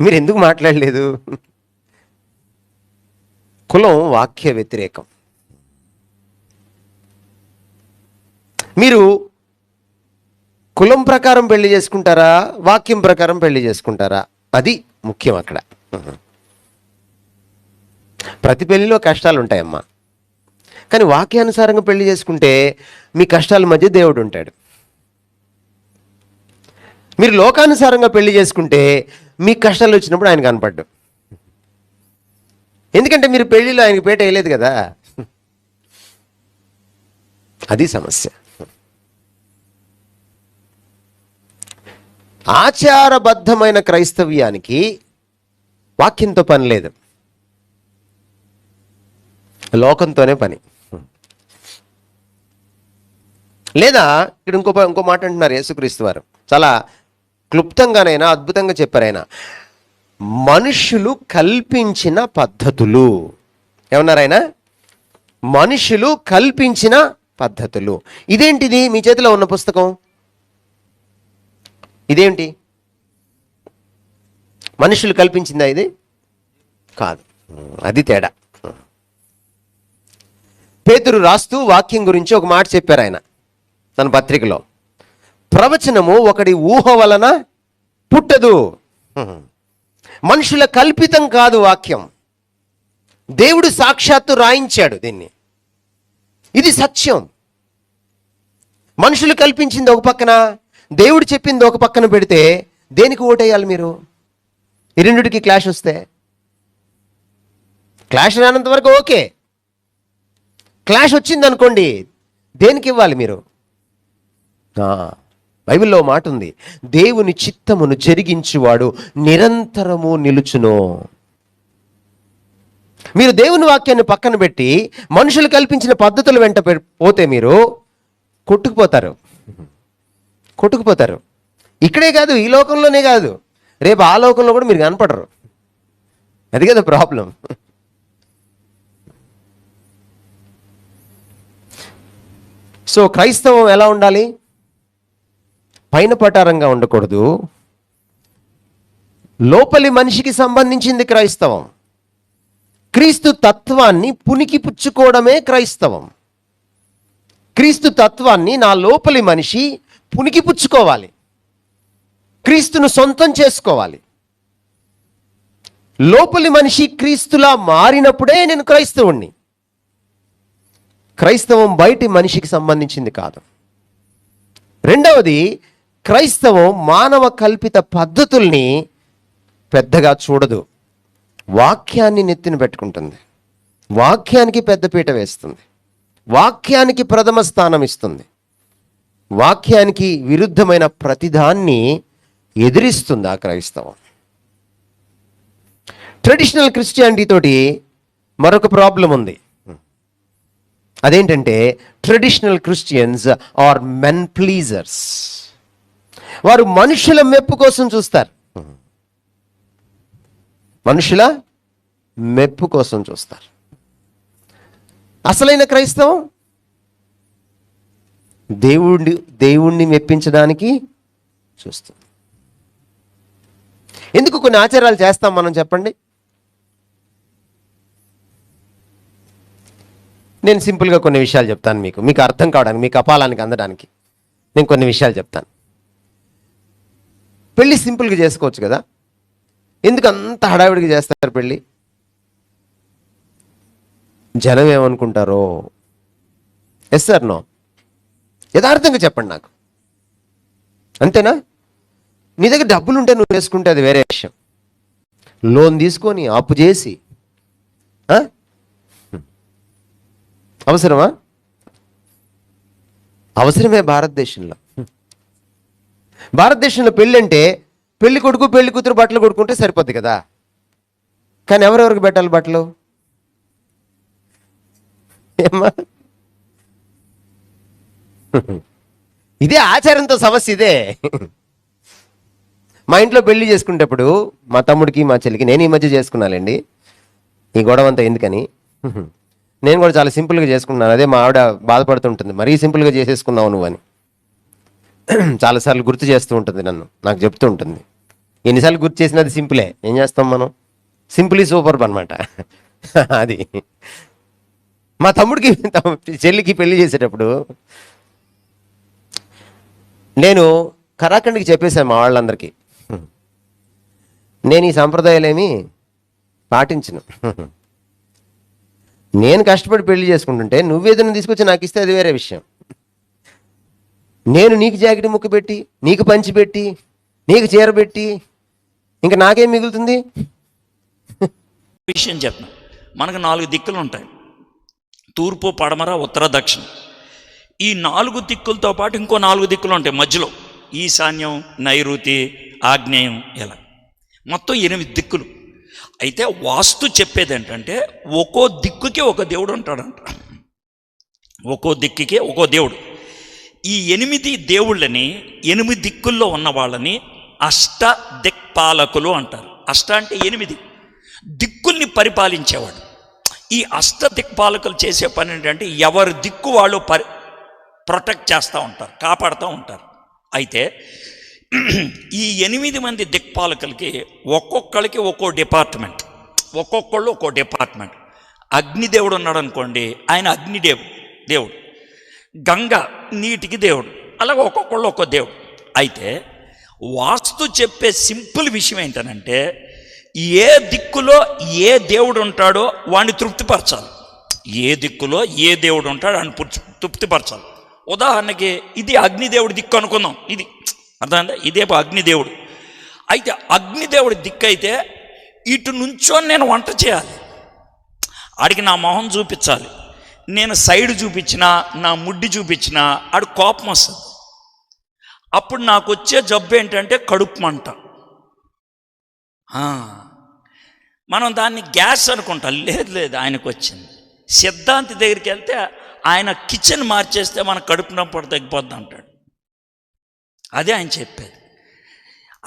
మీరు ఎందుకు మాట్లాడలేదు? కులం వాక్య వ్యతిరేకం. మీరు కులం ప్రకారం పెళ్ళి చేసుకుంటారా? వాక్యం ప్రకారం పెళ్ళి చేసుకుంటారా? అది ముఖ్యం అక్కడ. ప్రతి పెళ్ళిలో కష్టాలు ఉంటాయమ్మా కానీ వాక్యానుసారంగా పెళ్ళి చేసుకుంటే మీ కష్టాల మధ్య దేవుడు ఉంటాడు మీరు లోకానుసారంగా పెళ్ళి చేసుకుంటే మీ కష్టాలు వచ్చినప్పుడు ఆయన కనపడ్డు. ఎందుకంటే మీరు పెళ్ళిలో ఆయనకి పేట వేయలేదు కదా? అది సమస్య. ఆచారబద్ధమైన క్రైస్తవ్యానికి వాక్యంతో పని లేదు. లోకంతోనే పని. లేదా ఇక్కడ ఇంకో ఇంకో మాట అంటున్నారు యేసుక్రీస్తు వారు. చాలా క్లుప్తంగానైనా అద్భుతంగా చెప్పారు ఆయన మనుషులు కల్పించిన పద్ధతులు. ఏమన్నారాయన మనుషులు కల్పించిన పద్ధతులు. ఇదేంటిది? మీ చేతిలో ఉన్న పుస్తకం? ఇదేంటి? మనుషులు కల్పించిందా ఇది? కాదు. అది తేడా. పేతురు రాస్తూ వాక్యం గురించి ఒక మాట చెప్పారు ఆయన తన పత్రికలో. ప్రవచనము ఒకడి ఊహ వలన పుట్టదు. మనుషుల కల్పితం కాదు వాక్యం. దేవుడు సాక్షాత్తు రాయించాడు దీన్ని. ఇది సత్యం. మనుషులు కల్పించింది ఒక పక్కన దేవుడు చెప్పింది ఒక పక్కన పెడితే దేనికి ఓటేయాలి మీరు? ఈ రెండుకి క్లాష్ వస్తే. క్లాష్ రానంత వరకు ఓకే. క్లాష్ వచ్చింది అనుకోండి దేనికి ఇవ్వాలి మీరు? బైబిల్లో మాట ఉంది దేవుని చిత్తమును జరిగించువాడు నిరంతరము నిలుచును. మీరు దేవుని వాక్యాన్ని పక్కన పెట్టి మనుషులు కల్పించిన పద్ధతుల వెంట పోతే మీరు కొట్టుకుపోతారు. కొట్టుకుపోతారు. ఇక్కడే కాదు ఈ లోకంలోనే కాదు. రేపు ఆ లోకంలో కూడా మీరు కనపడరు. అది కదా ప్రాబ్లం. సో క్రైస్తవం ఎలా ఉండాలి? పైన పటారంగా ఉండకూడదు. లోపలి మనిషికి సంబంధించింది క్రైస్తవం. క్రీస్తు తత్వాన్ని పునికి పుచ్చుకోవడమే క్రైస్తవం. క్రీస్తు తత్వాన్ని నా లోపలి మనిషి పునికి పుచ్చుకోవాలి క్రీస్తును సొంతం చేసుకోవాలి. లోపలి మనిషి క్రీస్తులా మారినప్పుడే నేను క్రైస్తవుణ్ణి. క్రైస్తవం బయటి మనిషికి సంబంధించింది కాదు. రెండవది క్రైస్తవం మానవ కల్పిత పద్ధతుల్ని పెద్దగా చూడదు. వాక్యాన్ని నెత్తిన పెట్టుకుంటుంది. వాక్యానికి పెద్దపీట వేస్తుంది. వాక్యానికి ప్రథమ స్థానం ఇస్తుంది. వాక్యానికి విరుద్ధమైన ప్రతిదాన్ని ఎదిరిస్తుంది ఆ క్రైస్తవం. ట్రెడిషనల్ క్రిస్టియానిటీ తోటి మరొక ప్రాబ్లం ఉంది. అదేంటంటే traditional Christians are men pleasers. వారు మనుషుల మెప్పు కోసం చూస్తారు. మనుషుల మెప్పు కోసం చూస్తారు. అసలైన క్రైస్తవం దేవుడి దేవుణ్ణి మెప్పించడానికి చూస్తుంది. ఎందుకు కొన్ని ఆచారాలు చేస్తాం మనం చెప్పండి? నేను సింపుల్గా కొన్ని విషయాలు చెప్తాను మీకు. మీకు అర్థం కావడానికి మీకు అపాలానికి అందడానికి నేను కొన్ని విషయాలు చెప్తాను. పెళ్ళి సింపుల్గా చేసుకోవచ్చు కదా? ఎందుకు అంత హడావిడిగా చేస్తారు పెళ్ళి జనం ఏమనుకుంటారో? ఎస్ సార్ నో యథార్థంగా చెప్పండి నాకు. అంతేనా? నీ దగ్గర డబ్బులు ఉంటే నువ్వు వేసుకుంటే అది వేరే విషయం. లోన్ తీసుకొని అప్పు చేసి అవసరమా? అవసరమే భారతదేశంలో. భారతదేశంలో పెళ్ళి అంటే పెళ్ళి కొడుకు పెళ్ళి కూతురు బట్టలు కొడుకుంటే సరిపోద్ది కదా. కానీ ఎవరెవరికి పెట్టాలి బట్టలు? ఏమ్మా? ఇదే ఆచారంతో సమస్య ఇదే. మా ఇంట్లో పెళ్ళి చేసుకునేటప్పుడు మా తమ్ముడికి మా చెల్లికి నేను ఈ మధ్య చేసుకున్నానండి ఈ గొడవ అంతా ఎందుకని? నేను కూడా చాలా సింపుల్గా చేసుకున్నాను అదే మా ఆవిడ బాధపడుతుంటుంది. మరీ సింపుల్గా చేసేసుకున్నావు నువ్వు అని చాలాసార్లు గుర్తు చేస్తూ ఉంటుంది నన్ను. నాకు చెప్తూ ఉంటుంది. ఎన్నిసార్లు గుర్తు చేసినది సింపులే. ఏం చేస్తాం మనం? సింపులీ సూపర్ అనమాట అది. మా తమ్ముడికి చెల్లికి పెళ్ళి చేసేటప్పుడు నేను కరాఖండ్కి చెప్పేశాను మా వాళ్ళందరికీ. నేను ఈ సంప్రదాయాలేమి పాటించను. నేను కష్టపడి పెళ్ళి చేసుకుంటుంటే నువ్వేదైనా తీసుకొచ్చి నాకు ఇస్తే అది వేరే విషయం. నేను నీకు జాకెట్ ముక్క పెట్టి నీకు పంచి పెట్టి నీకు చీర పెట్టి ఇంకా నాకేం మిగులుతుంది? విషయం చెప్పిన? మనకు నాలుగు దిక్కులు ఉంటాయి తూర్పు పడమర ఉత్తర దక్షిణ. ఈ నాలుగు దిక్కులతో పాటు ఇంకో నాలుగు దిక్కులు ఉంటాయి మధ్యలో. ఈశాన్యం నైరుతి ఆగ్నేయం ఇలా మొత్తం ఎనిమిది దిక్కులు. అయితే వాస్తు చెప్పేది ఏంటంటే ఒక్కో దిక్కుకి ఒక దేవుడు ఉంటాడంట. ఒక్కో దిక్కుకి ఒక్కో దేవుడు. ఈ ఎనిమిది దేవుళ్ళని ఎనిమిది దిక్కుల్లో ఉన్న వాళ్ళని అష్ట దిక్పాలకులు అంటారు. అష్ట అంటే ఎనిమిది. దిక్కుల్ని పరిపాలించేవాడు. ఈ అష్ట దిక్పాలకులు చేసే పని ఏంటంటే ఎవరి దిక్కు వాళ్ళు పరి ప్రొటెక్ట్ చేస్తూ ఉంటారు కాపాడుతూ ఉంటారు. అయితే ఈ ఎనిమిది మంది దిక్పాలకులకి ఒక్కొక్కరికి ఒక్కో డిపార్ట్మెంట్. ఒక్కొక్కళ్ళు ఒక్కో డిపార్ట్మెంట్. అగ్నిదేవుడు ఉన్నాడు అనుకోండి ఆయన అగ్నిదేవుడు దేవుడు. గంగ నీటికి దేవుడు. అలాగే ఒక్కొక్కళ్ళు ఒక్కో దేవుడు. అయితే వాస్తు చెప్పే సింపుల్ విషయం ఏంటనంటే ఏ దిక్కులో ఏ దేవుడు ఉంటాడో వాడిని తృప్తిపరచాలి. ఏ దిక్కులో ఏ దేవుడు ఉంటాడో వాడిని తృప్తిపరచాలి. ఉదాహరణకి ఇది అగ్నిదేవుడి దిక్కు అనుకుందాం. ఇది అర్థమైందా? ఇదే అగ్నిదేవుడు. అయితే అగ్నిదేవుడి దిక్కు అయితే ఇటు నుంచో నేను వంట చేయాలి. ఆడికి నా మొహం చూపించాలి. నేను సైడ్ చూపించినా నా ముడ్డి చూపించినా ఆడు కోపం వస్తుంది. అప్పుడు నాకు వచ్చే జబ్బు ఏంటంటే కడుపు మంట. మనం దాన్ని గ్యాస్ అనుకుంటాం. లేదు లేదు ఆయనకు వచ్చింది. సిద్ధాంతి దగ్గరికి వెళ్తే ఆయన కిచెన్ మార్చేస్తే మన కడుపు నొప్పి తగ్గిపోద్ది అంటాడు. అదే ఆయన చెప్పేది.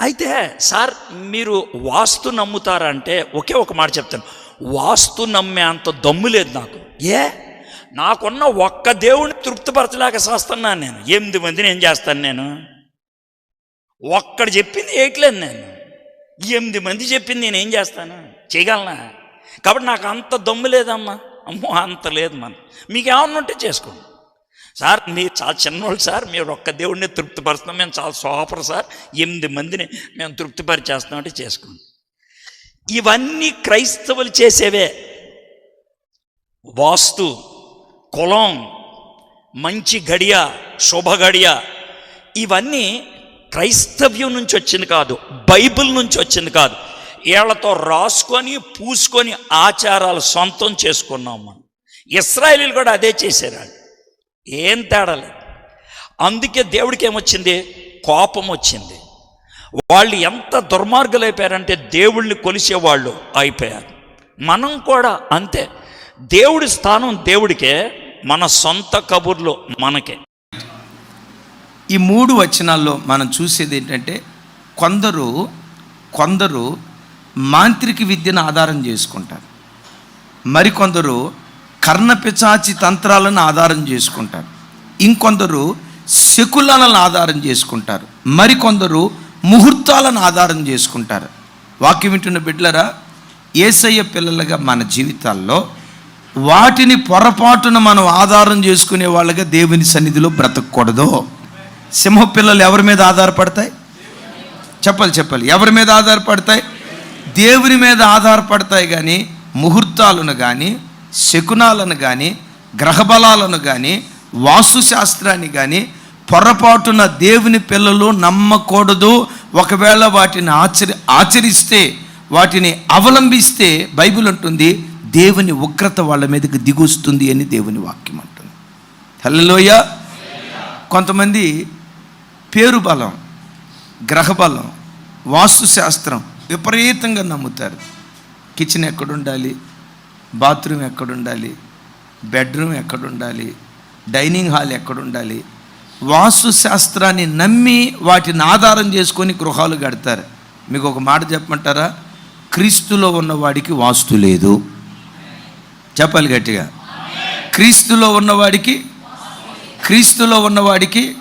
అయితే సార్ మీరు వాస్తు నమ్ముతారంటే ఒకే ఒక మాట చెప్తాను. వాస్తు నమ్మే అంత దమ్ము లేదు నాకు. ఏ? నాకున్న ఒక్క దేవుడిని తృప్తిపరచలేక చేస్తున్నాను నేను. ఎనిమిది మందిని ఏం చేస్తాను నేను? ఒక్కడు చెప్పింది వేయట్లేదు నేను. ఎనిమిది మంది చెప్పింది నేను ఏం చేస్తాను? చేయగలనా? కాబట్టి నాకు అంత దమ్ము లేదమ్మా. అమ్మో అంత లేదు మన. మీకేమన్నా ఉంటే చేసుకోండి. సార్ మీరు చాలా చిన్నవాళ్ళు సార్. మీరు ఒక్క దేవుడిని తృప్తిపరుస్తున్నాం. మేము చాలా సోపర్ సార్. ఎనిమిది మందిని మేము తృప్తిపరిచేస్తున్నాం అంటే చేసుకోండి. ఇవన్నీ క్రైస్తవులు చేసేవే. వాస్తు కులం మంచి గడియ శుభ గడియ ఇవన్నీ క్రైస్తవ్యం నుంచి వచ్చింది కాదు బైబిల్ నుంచి వచ్చింది కాదు. వీళ్ళతో రాసుకొని పూసుకొని ఆచారాలు సొంతం చేసుకున్నాం మనం. ఇస్రాయలీలు కూడా అదే చేశారు ఏం తేడాలి అందుకే దేవుడికి ఏమొచ్చింది కోపం వచ్చింది వాళ్ళు ఎంత దుర్మార్గులు అయిపోయారంటే దేవుళ్ళని కొలిసేవాళ్ళు అయిపోయారు. మనం కూడా అంతే. దేవుడి స్థానం దేవుడికే. మన సొంత కబుర్లు మనకే. ఈ మూడు వచనాల్లో మనం చూసేది ఏంటంటే కొందరు కొందరు మాంత్రిక విద్యను ఆధారం చేసుకుంటారు. మరికొందరు కర్ణపిచాచి తంత్రాలను ఆధారం చేసుకుంటారు. ఇంకొందరు శకులాలను ఆధారం చేసుకుంటారు. మరికొందరు ముహూర్తాలను ఆధారం చేసుకుంటారు. వాక్యం వింటున్న బిడ్డలరా ఏసయ్య పిల్లలుగా మన జీవితాల్లో వాటిని పొరపాటున మనం ఆధారం చేసుకునే వాళ్ళగా దేవుని సన్నిధిలో బ్రతకూడదు. సింహ పిల్లలు ఎవరి మీద ఆధారపడతాయి? చెప్పాలి చెప్పాలి. ఎవరి మీద ఆధారపడతాయి? దేవుని మీద ఆధారపడతాయి కానీ ముహూర్తాలను కానీ శకునాలను కానీ గ్రహబలాలను కానీ వాస్తుశాస్త్రాన్ని కానీ పొరపాటున దేవుని పిల్లలు నమ్మకూడదు. ఒకవేళ వాటిని ఆచరి ఆచరిస్తే వాటిని అవలంబిస్తే బైబిల్ ఉంటుంది దేవుని ఉగ్రత వాళ్ళ మీదకి దిగుస్తుంది అని దేవుని వాక్యం అంటుంది. హలోయ కొంతమంది పేరు బలం గ్రహబలం వాస్తుశాస్త్రం విపరీతంగా నమ్ముతారు. కిచెన్ ఎక్కడుండాలి బాత్రూమ్ ఎక్కడుండాలి బెడ్రూమ్ ఎక్కడుండాలి డైనింగ్ హాల్ ఎక్కడుండాలి వాస్తు శాస్త్రాన్ని నమ్మి వాటిని ఆధారం చేసుకొని గృహాలు కడతారు. మీకు ఒక మాట చెప్పమంటారా? క్రీస్తులో ఉన్నవాడికి వాస్తు లేదు. చెప్పాలి గట్టిగా. క్రీస్తులో ఉన్నవాడికి క్రీస్తులో ఉన్నవాడికి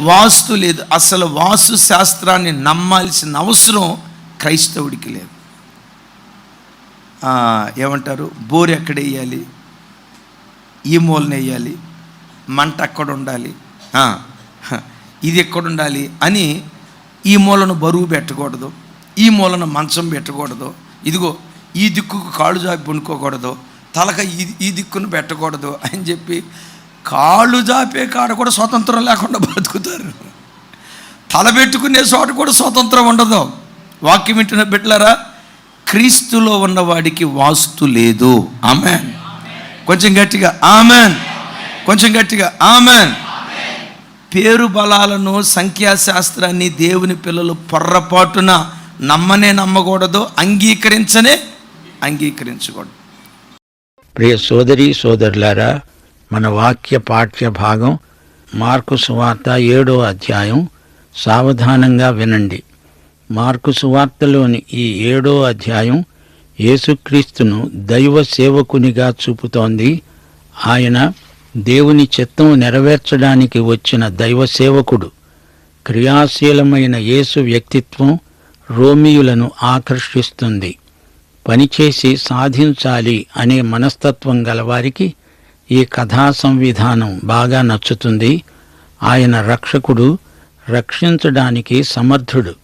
వాస్తు లేదు. అసలు వాస్తు శాస్త్రాన్ని నమ్మాల్సిన అవసరం క్రైస్తవుడికి లేదు. ఏమంటారు? బోర్ ఎక్కడ వేయాలి? ఈ మూలన వేయాలి? మంట అక్కడ ఉండాలి? ఇది ఎక్కడ ఉండాలి? అని ఈ మూలను బరువు పెట్టకూడదు. ఈ మూలన మంచం పెట్టకూడదు. ఇదిగో ఈ దిక్కుకు కాళ్ళు జాపి పండుకోకూడదు తలక ఈ ఈ దిక్కును పెట్టకూడదు అని చెప్పి కాళ్ళు జాపే కాడ కూడా స్వతంత్రం లేకుండా బతుకుతారు తల పెట్టుకునే చోట కూడా స్వతంత్రం ఉండదు. వాక్యం వింటున్న బిడ్డలారా క్రీస్తులో ఉన్నవాడికి వాస్తు లేదు. ఆమెన్. కొంచెం గట్టిగా ఆమెన్. కొంచెం గట్టిగా ఆమెన్. పేరు బలాలను సంఖ్యాశాస్త్రాన్ని దేవుని పిల్లలు పొర్రపాటున నమ్మనే నమ్మకూడదు అంగీకరించనే అంగీకరించకూడదు. ప్రియ సోదరి సోదరులారా మన వాక్య పాఠ్య భాగం మార్కు సువార్త ఏడో అధ్యాయం సావధానంగా వినండి. మార్కు సువార్తలోని ఈ ఏడో అధ్యాయం యేసుక్రీస్తును దైవ సేవకునిగా చూపుతోంది. ఆయన దేవుని చిత్తం నెరవేర్చడానికి వచ్చిన దైవ సేవకుడు. క్రియాశీలమైన యేసు వ్యక్తిత్వం రోమియులను ఆకర్షిస్తుంది. పనిచేసి సాధించాలి అనే మనస్తత్వం గలవారికి ఈ కథా సంవిధానం బాగా నచ్చుతుంది. ఆయన రక్షకుడు రక్షించడానికి సమర్థుడు.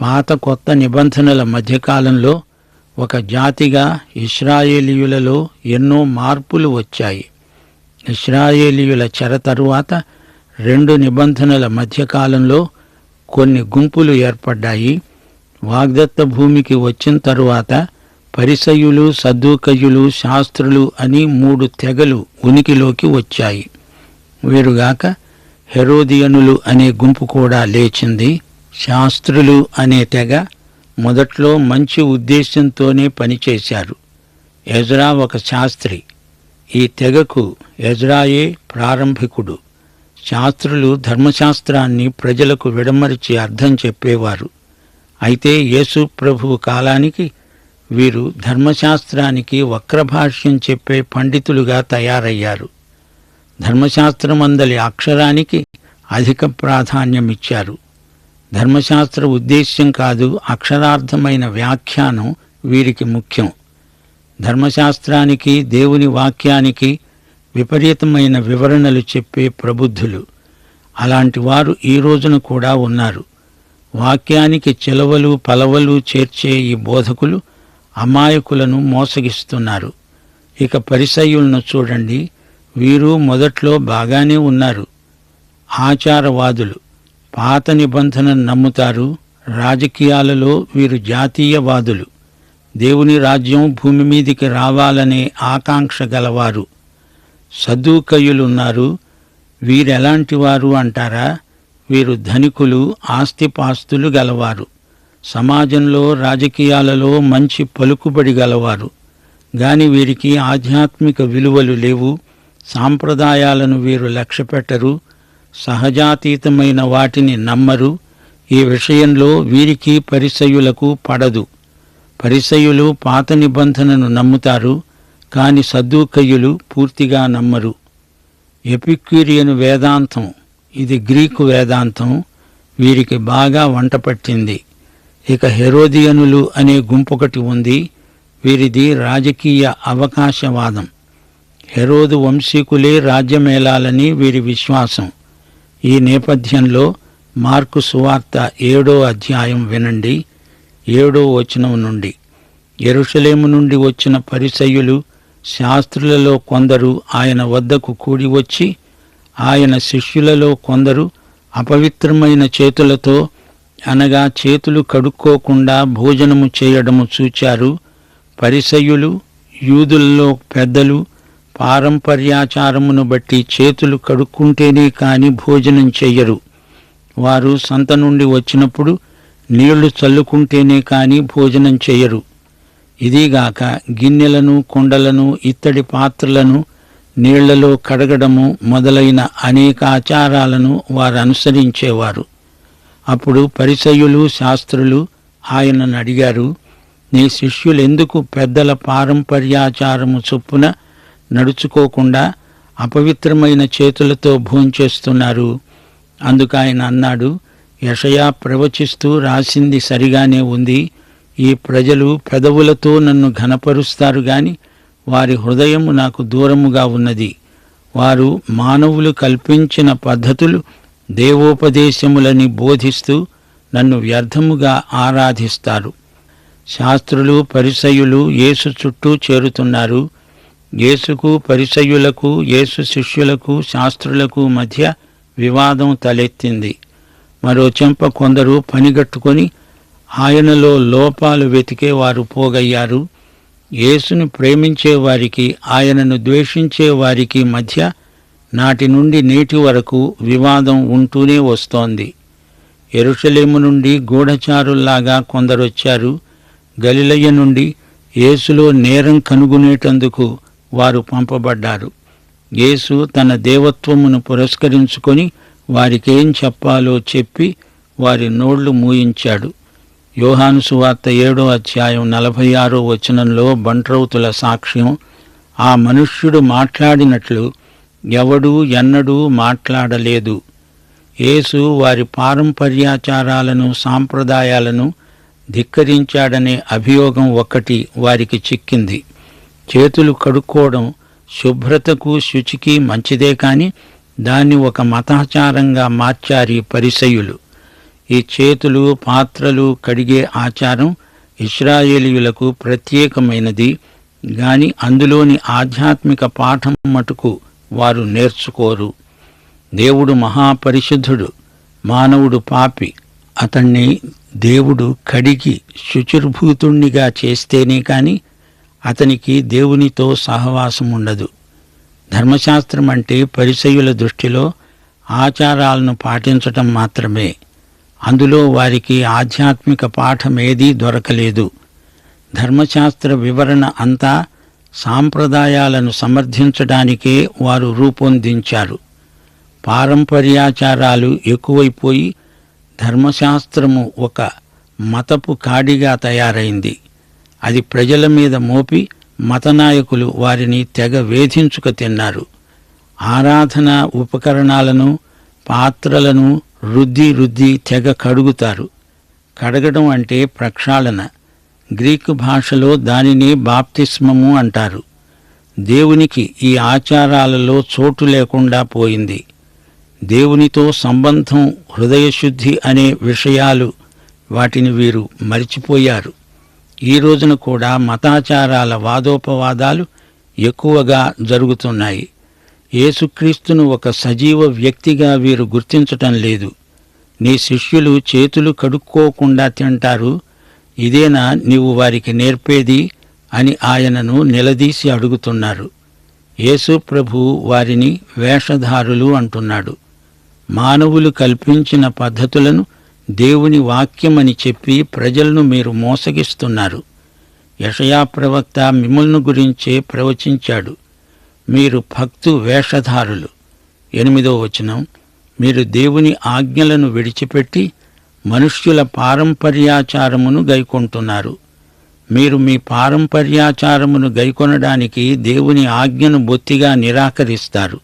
పాత కొత్త నిబంధనల మధ్యకాలంలో ఒక జాతిగా ఇస్రాయేలీయులలో ఎన్నో మార్పులు వచ్చాయి. ఇస్రాయేలీయుల చెర తరువాత రెండు నిబంధనల మధ్యకాలంలో కొన్ని గుంపులు ఏర్పడ్డాయి. వాగ్దత్త భూమికి వచ్చిన తరువాత పరిసయులు సద్దూకయులు శాస్త్రులు అని మూడు తెగలు ఉనికిలోకి వచ్చాయి. వీరుగాక హెరోదియనులు అనే గుంపు కూడా లేచింది. శాస్త్రులు అనే తెగ మొదట్లో మంచి ఉద్దేశంతోనే పనిచేశారు. ఎజ్రా ఒక శాస్త్రి. ఈ తెగకు ఎజ్రాయే ప్రారంభికుడు. శాస్త్రులు ధర్మశాస్త్రాన్ని ప్రజలకు విడమరిచి అర్థం చెప్పేవారు. అయితే యేసు ప్రభువు కాలానికి వీరు ధర్మశాస్త్రానికి వక్రభాష్యం చెప్పే పండితులుగా తయారయ్యారు. ధర్మశాస్త్రమందలి అక్షరానికి అధిక ప్రాధాన్యమిచ్చారు. ధర్మశాస్త్ర ఉద్దేశ్యం కాదు అక్షరార్థమైన వ్యాఖ్యానం వీరికి ముఖ్యం. ధర్మశాస్త్రానికి దేవుని వాక్యానికి విపరీతమైన వివరణలు చెప్పే ప్రబుద్ధులు. అలాంటి వారు ఈ రోజున కూడా ఉన్నారు. వాక్యానికి చిలవలు పలవలు చేర్చే ఈ బోధకులు అమాయకులను మోసగిస్తున్నారు. ఇక పరిసయ్యులను చూడండి. వీరు మొదట్లో బాగానే ఉన్నారు. ఆచారవాదులు పాత నిబంధనను నమ్ముతారు. రాజకీయాలలో వీరు జాతీయవాదులు. దేవుని రాజ్యం భూమి మీదికి రావాలనే ఆకాంక్ష గలవారు. సదూకయులున్నారు. వీరెలాంటి వారు అంటారా? వీరు ధనికులు ఆస్తిపాస్తులు గలవారు. సమాజంలో రాజకీయాలలో మంచి పలుకుబడి గలవారు. గాని వీరికి ఆధ్యాత్మిక విలువలు లేవు. సాంప్రదాయాలను వీరు లక్ష్యపెట్టరు. సహజాతీతమైన వాటిని నమ్మరు. ఈ విషయంలో వీరికి పరిసయులకు పడదు. పరిసయులు పాత నిబంధనను నమ్ముతారు. కాని సద్దూకయ్యులు పూర్తిగా నమ్మరు. ఎపిక్యూరియన్ వేదాంతం. ఇది గ్రీకు వేదాంతం. వీరికి బాగా వంట పట్టింది. ఇక హెరోదియనులు అనే గుంపొకటి ఉంది. వీరిది రాజకీయ అవకాశవాదం. హెరోదు వంశీకులే రాజ్యమేలాలని వీరి విశ్వాసం. ఈ నేపథ్యంలో మార్కు సువార్త ఏడో అధ్యాయం వినండి. ఏడో వచనం నుండి. ఎరుషలేము నుండి వచ్చిన పరిసయ్యులు శాస్త్రులలో కొందరు ఆయన వద్దకు కూడి వచ్చి ఆయన శిష్యులలో కొందరు అపవిత్రమైన చేతులతో అనగా చేతులు కడుక్కోకుండా భోజనము చేయడము చూచారు. పరిసయులు యూదులలో పెద్దలు పారంపర్యాచారమును బట్టి చేతులు కడుక్కుంటేనే కాని భోజనం చెయ్యరు. వారు సంత నుండి వచ్చినప్పుడు నీళ్ళు చల్లుకుంటేనే కాని భోజనం చెయ్యరు. ఇదిగాక గిన్నెలను కొండలను ఇత్తడి పాత్రలను నీళ్ళలో కడగడము మొదలైన అనేక ఆచారాలను వారు అనుసరించేవారు. అప్పుడు పరిసయులు శాస్త్రులు ఆయనను అడిగారు నీ శిష్యులెందుకు పెద్దల పారంపర్యాచారము చొప్పున నడుచుకోకుండా అపవిత్రమైన చేతులతో భోంచేస్తున్నారు? అందుకు ఆయన అన్నాడు యషయా ప్రవచిస్తూ రాసింది సరిగానే ఉంది. ఈ ప్రజలు పెదవులతో నన్ను ఘనపరుస్తారు గాని వారి హృదయము నాకు దూరముగా ఉన్నది. వారు మానవులు కల్పించిన పద్ధతులు దేవోపదేశములని బోధిస్తూ నన్ను వ్యర్థముగా ఆరాధిస్తారు. శాస్త్రులు పరిసయులు యేసు చుట్టూ చేరుతున్నారు. యేసుకు పరిసయులకు యేసు శిష్యులకు శాస్త్రులకు మధ్య వివాదం తలెత్తింది. మరో చెంప కొందరు పనిగట్టుకొని ఆయనలో లోపాలు వెతికే వారు పోగయ్యారు. యేసును ప్రేమించే వారికి ఆయనను ద్వేషించే వారికి మధ్య నాటి నుండి నేటి వరకు వివాదం ఉంటూనే వస్తోంది. ఎరుషలేము నుండి గూఢచారుల్లాగా కొందరొచ్చారు. గలిలయ్య నుండి యేసులో నేరం కనుగొనేటందుకు వారు పంపబడ్డారు. యేసు తన దేవత్వమును పురస్కరించుకొని వారికేం చెప్పాలో చెప్పి వారి నోళ్ళు మూయించాడు. యోహాను సువార్త ఏడో అధ్యాయం నలభై ఆరో వచనంలో బంట్రౌతుల సాక్ష్యం ఆ మనుష్యుడు మాట్లాడినట్లు ఎవడూ ఎన్నడూ మాట్లాడలేదు. యేసు వారి పారంపర్యాచారాలను సాంప్రదాయాలను ధిక్కరించాడనే అభియోగం ఒక్కటి వారికి చిక్కింది. చేతులు కడుక్కోవడం శుభ్రతకు శుచికి మంచిదే కాని దాన్ని ఒక మతాచారంగా మార్చారి పరిసయులు. ఈ చేతులు పాత్రలు కడిగే ఆచారం ఇస్రాయేలీయులకు ప్రత్యేకమైనది. గాని అందులోని ఆధ్యాత్మిక పాఠం మటుకు వారు నేర్చుకోరు. దేవుడు మహాపరిశుద్ధుడు మానవుడు పాపి. అతణ్ణి దేవుడు కడిగి శుచిర్భూతుణ్ణిగా చేస్తేనే కాని అతనికి దేవునితో సహవాసం ఉండదు ధర్మశాస్త్రం అంటే పరిసయుల దృష్టిలో ఆచారాలను పాటించటం మాత్రమే. అందులో వారికి ఆధ్యాత్మిక పాఠమేదీ దొరకలేదు. ధర్మశాస్త్ర వివరణ అంతా సాంప్రదాయాలను సమర్థించడానికే వారు రూపొందించారు. పారంపర్యాచారాలు ఎక్కువైపోయి ధర్మశాస్త్రము ఒక మతపు కాడిగా తయారైంది. అది ప్రజల మీద మోపి మతనాయకులు వారిని తెగ వేధించుక తిన్నారు. ఆరాధన ఉపకరణాలను పాత్రలను రుద్ది రుద్ది తెగ కడుగుతారు. కడగడం అంటే ప్రక్షాళన. గ్రీకు భాషలో దానిని బాప్తిస్మము అంటారు. దేవునికి ఈ ఆచారాలలో చోటు లేకుండా పోయింది. దేవునితో సంబంధం హృదయశుద్ధి అనే విషయాలు వాటిని వీరు మరిచిపోయారు. ఈ రోజున కూడా మతాచారాల వాదోపవాదాలు ఎక్కువగా జరుగుతున్నాయి. యేసుక్రీస్తును ఒక సజీవ వ్యక్తిగా వీరు గుర్తించటం లేదు. నీ శిష్యులు చేతులు కడుక్కోకుండా తింటారు. ఇదేనా నీవు వారికి నేర్పేది? అని ఆయనను నిలదీసి అడుగుతున్నారు. యేసు ప్రభు వారిని వేషధారులు అంటున్నాడు. మానవులు కల్పించిన పద్ధతులను దేవుని వాక్యమని చెప్పి ప్రజలను మీరు మోసగిస్తున్నారు. యషయా ప్రవక్త మిమ్మల్ని గురించే ప్రవచించాడు. మీరు భక్తు వేషధారులు. ఎనిమిదో వచనం మీరు దేవుని ఆజ్ఞలను విడిచిపెట్టి మనుష్యుల పారంపర్యాచారమును గైకొంటున్నారు. మీరు మీ పారంపర్యాచారమును గైకొనడానికి దేవుని ఆజ్ఞను బొత్తిగా నిరాకరిస్తారు.